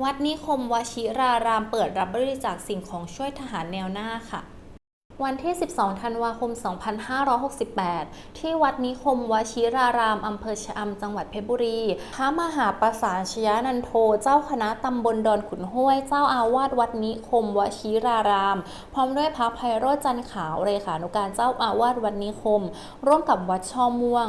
วัดนิคมวชิรารามเปิดรับบริจาคสิ่งของช่วยทหารแนวหน้าค่ะ วันที่ 12 ธันวาคม 2568 ที่วัดนิคมวชิราราม อำเภอชะอำจังหวัดเพชรบุรี พระมหาประสานชยานันโท เจ้าคณะตำบลดอนขุนห้วย เจ้าอาวาสวัดนิคมวชิราราม พร้อมด้วยพระไพโรจน์จันขาวเลขานุการเจ้าอาวาสวัดนิคม ร่วมกับวัดช่อม่วง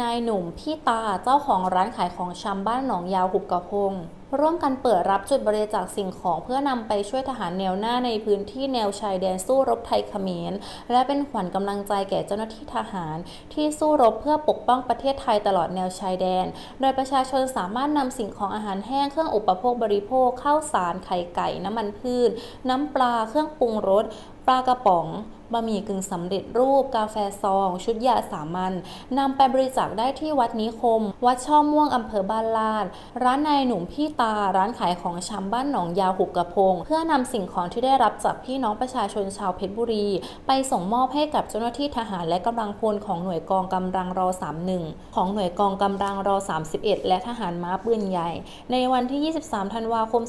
นายหนุ่มพี่ตาเจ้าของร้านขายของชำบ้านหนองยาวหุบกระพง ร่วมกันเปิดรับจุดบริจาคสิ่งของเพื่อนำไปช่วยทหารแนวหน้าในพื้นที่แนวชายแดนสู้รบไทยเขมร และเป็นขวัญกำลังใจแก่เจ้าหน้าที่ทหาร ที่สู้รบเพื่อปกป้องประเทศไทยตลอดแนวชายแดน โดยประชาชนสามารถนำสิ่งของอาหารแห้งเครื่องอุปโภคบริโภคข้าวสารไข่ไก่น้ำมันพืช น้ำปลาเครื่องปรุงรสปลากระป๋องบะหมี่กึ่งสำเร็จรูป กาแฟซอง ชุดยาสามัญนำไปบริจาคได้ที่วัดนิคม วัดช่อม่วงอำเภอบ้านลาด ร้านนายหนุ่มพี่ตาร้านขายของชำบ้านหนองยาวหุบกระพง เพื่อนำสิ่งของที่ได้รับจากพี่น้องประชาชนชาวเพชรบุรี ไปส่งมอบให้กับเจ้าหน้าที่ทหารและกำลังพลของหน่วยกองกำลังรอ31 ของหน่วยกองกำลังรอ31 และทหารม้าปืนใหญ่ ในวันที่ 23 ธันวาคม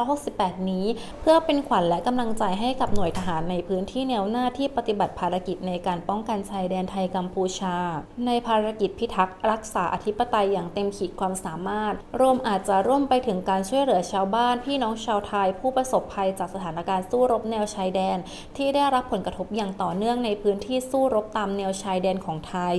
2568 นี้ เพื่อเป็นขวัญและกำลังใจให้กับหน่วยทหารในพื้นที่แนวหน้าที่ปฏิบัติภารกิจในการป้องกันชายแดนไทยกัมพูชา ในภารกิจพิทักษ์รักษาอธิปไตยอย่างเต็มขีดความสามารถรวมอาจจะร่วมไปถึงการช่วยเหลือชาวบ้าน พี่น้องชาวไทย ผู้ประสบภัยจากสถานการณ์สู้รบแนวชายแดน ที่ได้รับผลกระทบอย่างต่อเนื่องในพื้นที่สู้รบตามแนวชายแดนของไทย